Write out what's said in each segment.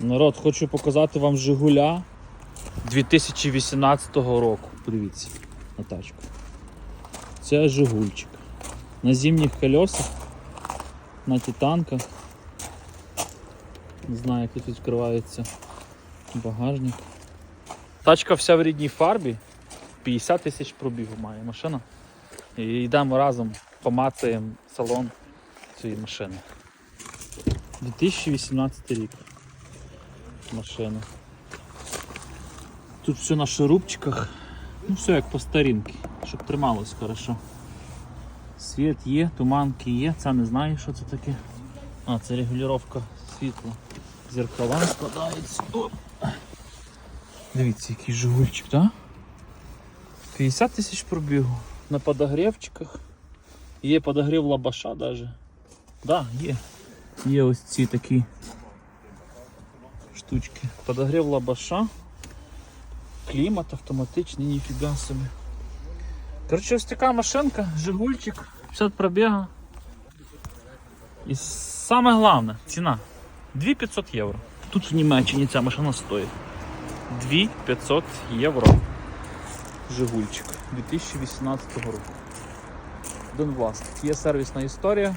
Народ, хочу показати вам Жигуля 2018 року. Подивіться на тачку. Це Жигульчик. На зимніх колесах, на титанках. Не знаю, як тут відкривається багажник. Тачка вся в рідній фарбі. 50 тисяч пробігу має машина. І йдемо разом, помацаємо салон цієї машини. 2018 рік. Машина. Тут все на шурупчиках. Ну все як по старінки, щоб трималось хорошо. Світ є, туманки є, це не знаю, що це таке. А, це регулювання світла. Зеркала складаються. Дивіться, який жигульчик, так? 50 тисяч пробігу. На подогрівчиках. Є подогрів лабаша даже. Да, є. Є ось ці такі штучки. Подогрів лабаша. Клімат автоматичний, ніфіга собі. Коротше, ось така машинка, Жигульчик, 50 пробіга. І саме головне, ціна 2500 євро. Тут в Німеччині ця машина стоїть. 2500 євро. Жигульчик 2018 року. Власник. Є сервісна історія.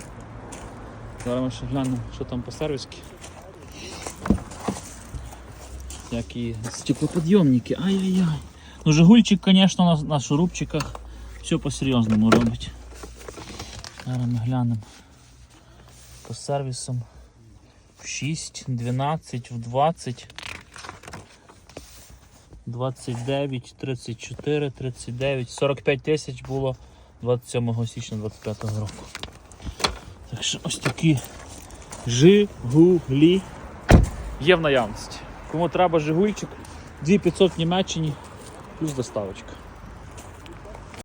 Зараз ми ще глянемо, що там по сервіски. Які стеклоподйомники. Ай-яй-яй. Ну, Жигульчик, звісно, на, на шурупчиках все по-серйозному робить. Зараз ми глянемо по сервісам. В 6, 12, в 20. 29, 34, 39, 45 тисяч було 27 січня 25 року. Так що ось такі Жигулі є в наявності. Кому треба Жигульчик, 2500 в Німеччині плюс доставочка.